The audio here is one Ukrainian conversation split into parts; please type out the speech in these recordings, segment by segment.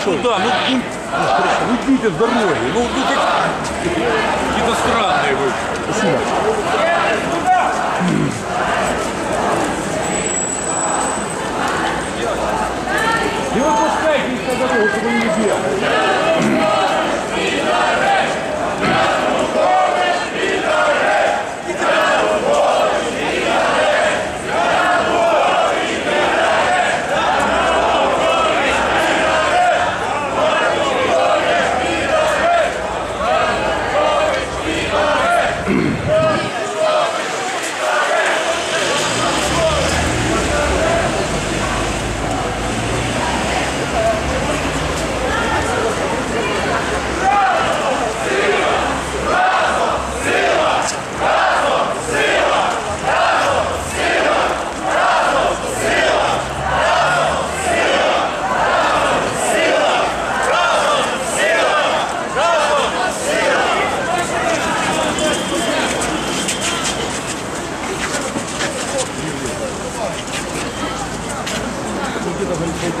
что. Куда? Ну, ну, уйдите с дороги. Ну, ну как... Какие-то странные вы. Спасибо. Не выпускайте их на дорогу, чтобы не бегали. Yeah. Спасибо.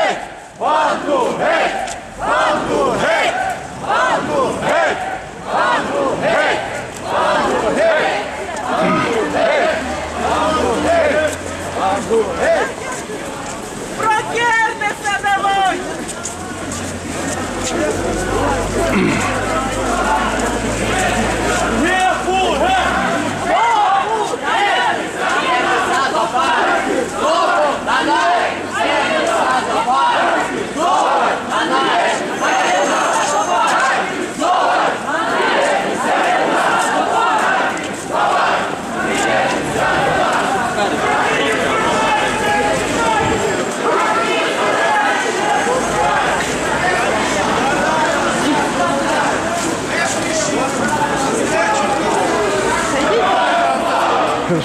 Hey!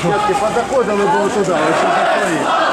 Дівчатки, подоходили було туди, ось що заходить.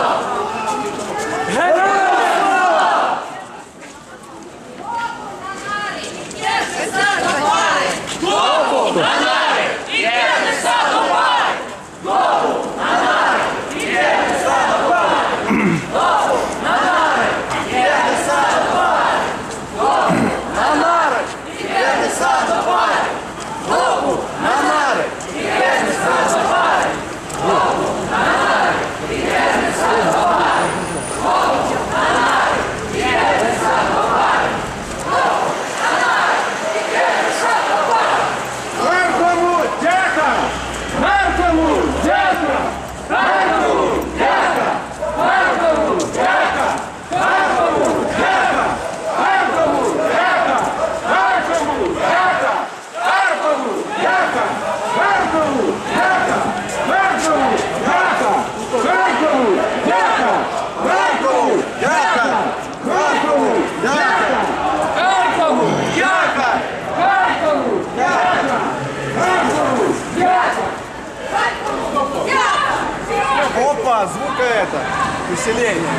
Населения.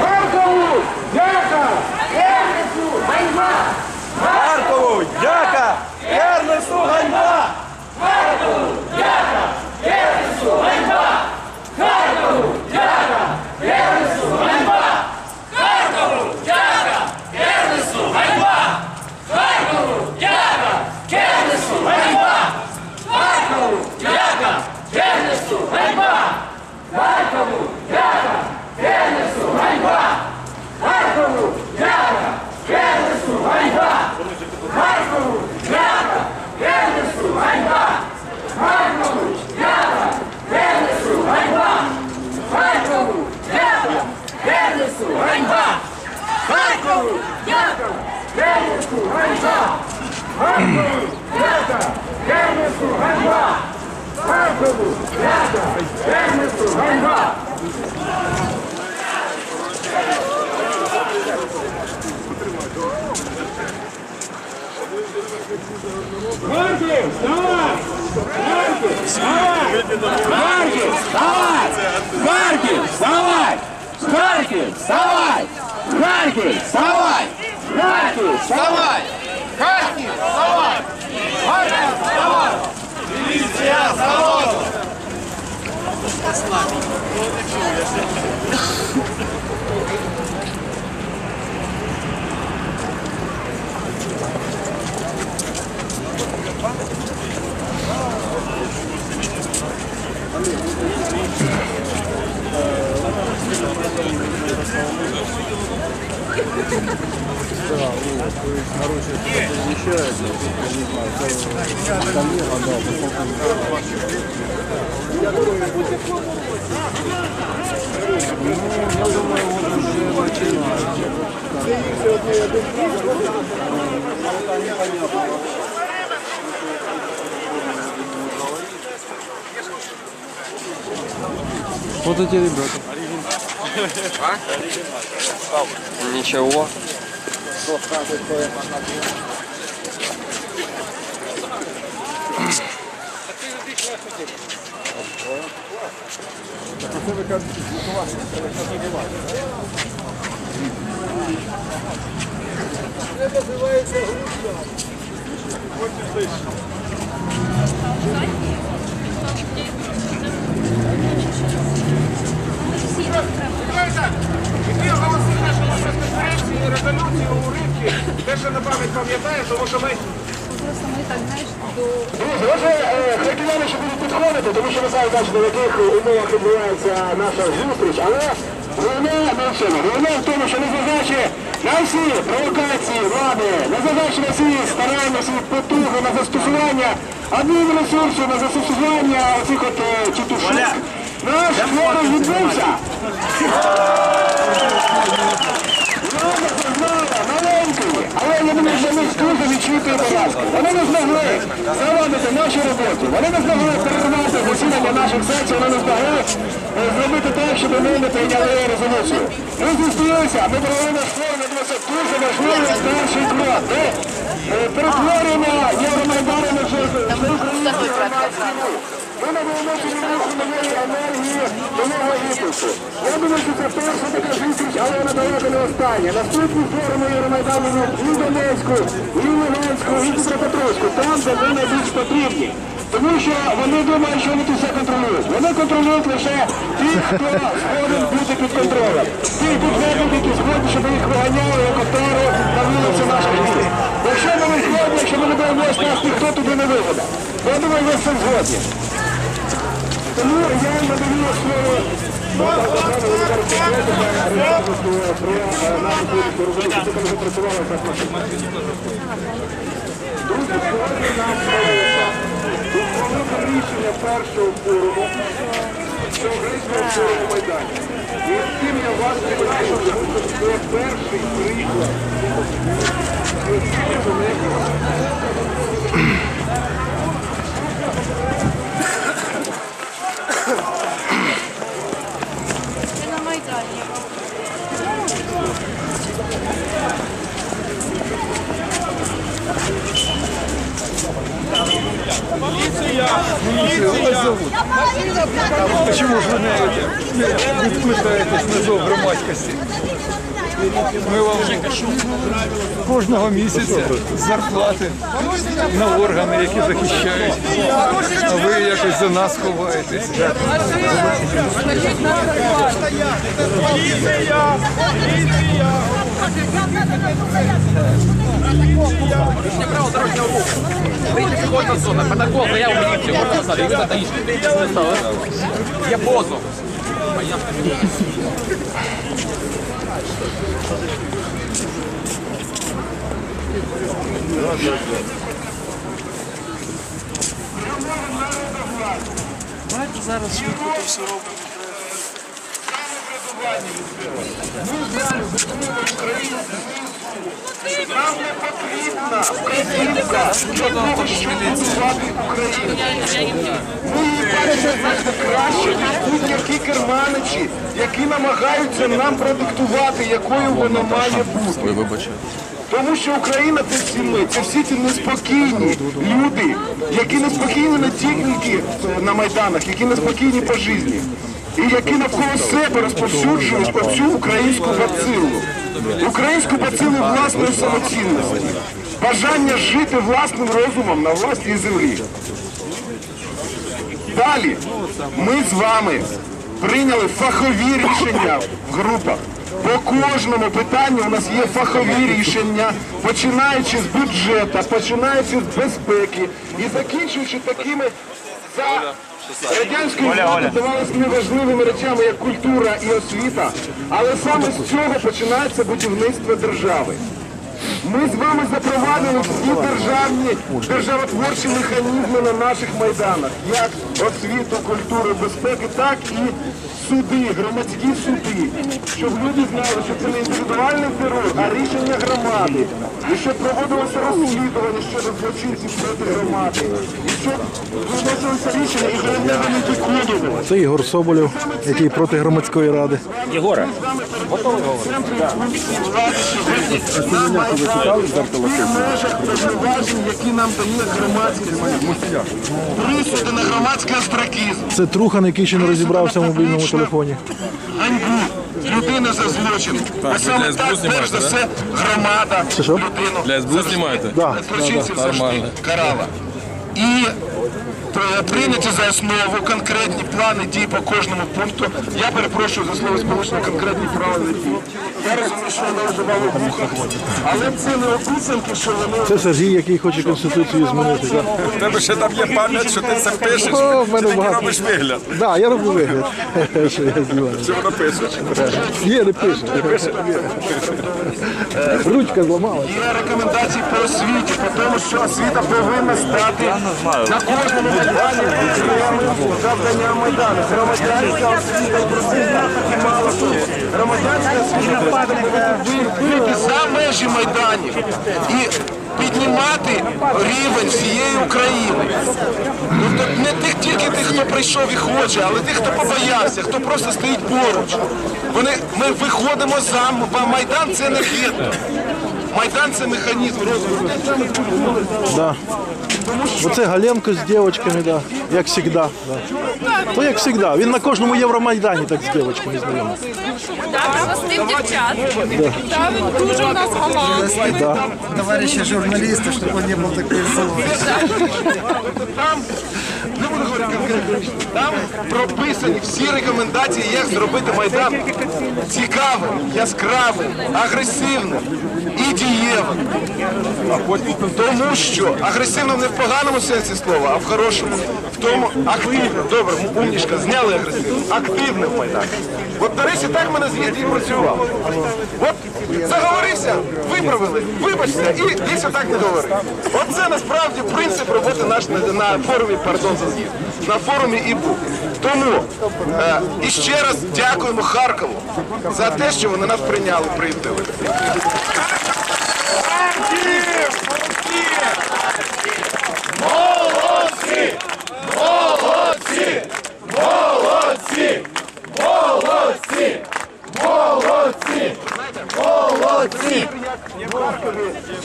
Харкову! Дяка! Ернесу! Ганьба! Харкову, дяка! Ернесу ганьба! Марків, давай! Марків, давай! Марків, давай! Марків, давай! Харьков, вставай! Харьков, вставай! Харьков, вставай! Харьков, вставай! Харьков, вставай! Милиция, заводу! Слабенько. Вот эти ребята. А? Ничего. Это называется грудь. Вот и слышно. До Друзі, отже, е, харків'яни ще будуть підходити, тому що ви самі бачите, в яких умовах відбувається наша зустріч, але головне не в тому, що незважаючи на всі провокації влади, незважаючи на всі старання, всі застосування адмінресурсу, на застосування оцих от е, тітушок, наш ворог відбувся. Влада зазнала маленької, але думаю, що ми дуже відчутої поразки. Вони не змогли завадити нашу роботу. Вони не змогли перервати засідання наших секцій, вони не змогли е, зробити так, щоб ми не прийняли резолюцію. Ми зустрілися, ми провели наш форум, це дуже важливий перший крок. На громадську рух. Ми надаємо керівництву нової енергії, нового імпульсу. Я думаю, що це перша така зустріч, але вона далеко не остання. Наступні форуми Євромайдану і в Донецьку, і в Луганську, і в Дніпропетровську, там, де ми найбільш потрібні. Тому що вони думають, що вони тут все контролюють. Вони контролюють лише тих, хто згоден бути під контролем. Тих підведень, які згодні, щоб їх виганяли як отару на вулиці наших міст. Якщо ми не згодні, якщо ми не боїмося, нас ніхто туди не виведе. Я думаю, ви з цим згодні. Тому я надаю слово рішення першого форуму, всеукраїнського форуму Майдані. І з цим я вас що це перший приклад. це на Майдані. Ось зовут. Чому ж ви не відкликаєтесь на зов громадськості? Ми вам кожного місяця зарплати на органи, які захищають. А ви якось за нас ховаєтесь. Выйти пехотная зона. Протокол, я у милиции. Вот стоишь. Я позу. Давайте зараз швидко все робимо. Нам не потрібна вказівка для того, щоб будувати Україну. Ми її бачимо краще, ніж будь-які керманичі, які намагаються нам продиктувати, якою вона має бути. Тому що Україна це всі ми, це всі ці неспокійні люди, які неспокійні не тільки на майданах, які неспокійні по житті. І які навколо себе розповсюджують оцю українську бацилу. Українську бацилу власної самоцінності, бажання жити власним розумом на власній землі. Далі ми з вами прийняли фахові рішення в групах. По кожному питанню у нас є фахові рішення, починаючи з бюджету, починаючи з безпеки і закінчуючи такими за радянської влади давалися неважливими речами, як культура і освіта. Але саме з цього починається будівництво держави. Ми з вами запровадили всі державні державотворчі механізми на наших майданах, як освіту, культуру, безпеки, так і суди, громадські суди, щоб люди знали, що це не індивідуальний терор, а рішення громади, і щоб проводилося розслідування щодо злочинців проти громади, і щоб виносилися рішення і головне вони. Це Ігор Соболєв, який проти громадської ради. Єгоре, готовий в межах повноважень, які нам дає громадськість. Присуди на громадський остракізм, Це Трухан, який ще не розібрався в мобільному телефоні. ганьбу, людина за злочин. А саме так, перш за все, громада що? людину Для СБУ знімаєте? Да, злочинців завжди карала. І прийняті за основу конкретні плани дій по кожному пункту. Я перепрошую за слово сполучення конкретні плани дій. Я розумію, що воно вже мало в але це не обіцянки, що вони Це Сергій, який хоче конституцію змінити. Да. У тебе ще там є пам'ять, що ти це пишеш. О, в мене Ти багато. робиш вигляд. Да, я роблю вигляд, що я знімаю. Що воно пишеш? Ні, не пише. Ручка зламалась. Є рекомендації по освіті, по тому, що освіта повинна стати на кожному завданням майдану. Громадянська освіта і мало. Громадянська освіта вийти за межі майданів і піднімати рівень всієї України. Тобто не тих тільки тих, хто прийшов і хоче, але тих, хто побоявся, хто просто стоїть поруч. Вони, ми виходимо за Майдан це не гетто. Майдан це механізм розвитку. Да. Оце Галенко з дівчатками, да. як завжди. Да. То як завжди. Він на кожному Євромайдані так з дівчатками знайомий. Так, з тим дівчат. Він дуже у нас галантний. товарища журналиста, чтобы он не был такой злой. Там не буду говорити конкретно. Там прописані всі рекомендації, як зробити майдан цікавим, яскравим, агресивним і дієвим. Тому що агресивним не в поганому сенсі слова, а в хорошому. В тому активним, добре, умнішка, зняли агресивним, активним майданом. От, до речі, так мене з'їзді і працював. От заговорився, виправили, вибачте, і більше так не говори. Оце насправді принцип роботи наш на, на форумі, пардон за з'їзд, на форумі і був. Тому е, і ще раз дякуємо Харкову за те, що вони нас прийняли, приїздили. Молодці!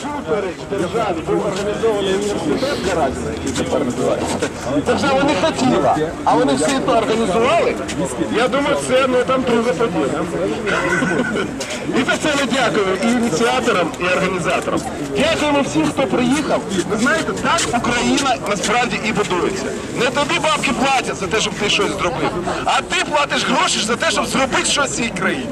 Супереч державі був організований університет Заразіна, який тепер називається. Держава не хотіла, а вони всі це організували. Я думаю, це ну там друга подія. І за це ми дякуємо і ініціаторам, і організаторам. Дякуємо всім, хто приїхав. Ви знаєте, так Україна насправді і будується. Не тобі бабки платять за те, щоб ти щось зробив, а ти платиш гроші за те, щоб зробити щось в цій країні.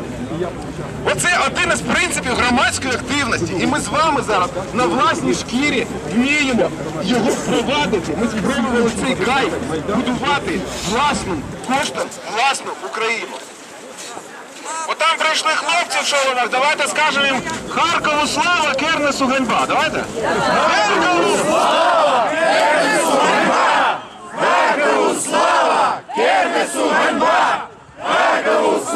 Оце один із принципів громадської активності. І ми з вами зараз на власній шкірі вміємо його впровадити. Ми спробували цей кайф будувати власним коштом власну Україну. Отам прийшли хлопці в шоломах. Давайте скажемо їм Харкову слава, Кернесу ганьба. Давайте? Харкову слава! Кернесу ганьба! Харкову слава! Кернесу ганьба!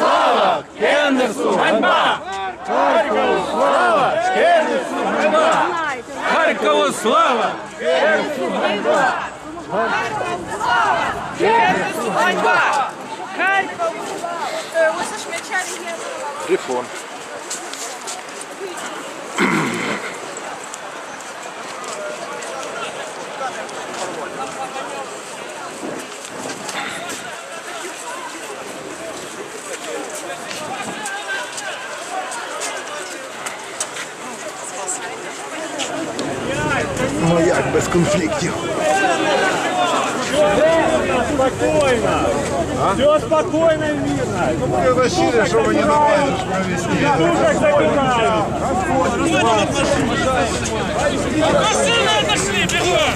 Харкову слава! Кернесу ганьба! Харкову слава! Кернесу ганьба! Харкову слава! Ганьба! Харків! Ось ж м'ячарі є. Телефон. Конфліктів? Спокойно. Все спокойно и мирно. Ну, мы тащили, чтобы не навалишь провести. Как закрываем. Машину отошли, бегом!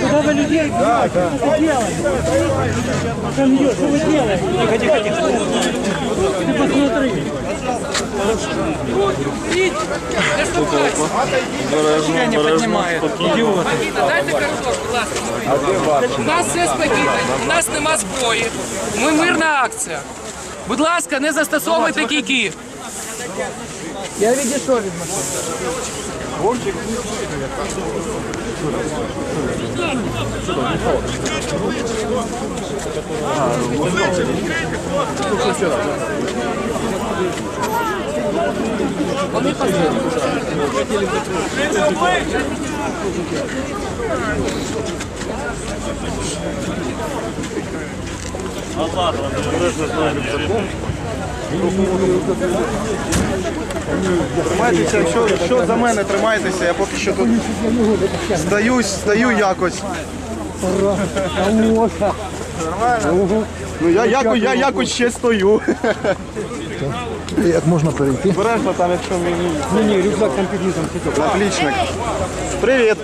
Куда вы людей? Да, да. Что делаете? Что вы делаете? Тихо, тихо, тихо. Не піднімає. Дайте коридор, будь ласка. У нас все спокійно, у нас нема зброї. Ми мирна акція. Будь ласка, не застосовуйте кійки. Я відійшов від машини. Тримайтеся, якщо що за мене тримайтеся, я поки що тут здаюсь, стою якось. Нормально? Ну я, якось, я якось ще стою. Як можна перейти? Обережно там, якщо мені. Ні, ні, рюкзак там під низом. Наплічник. Привіт.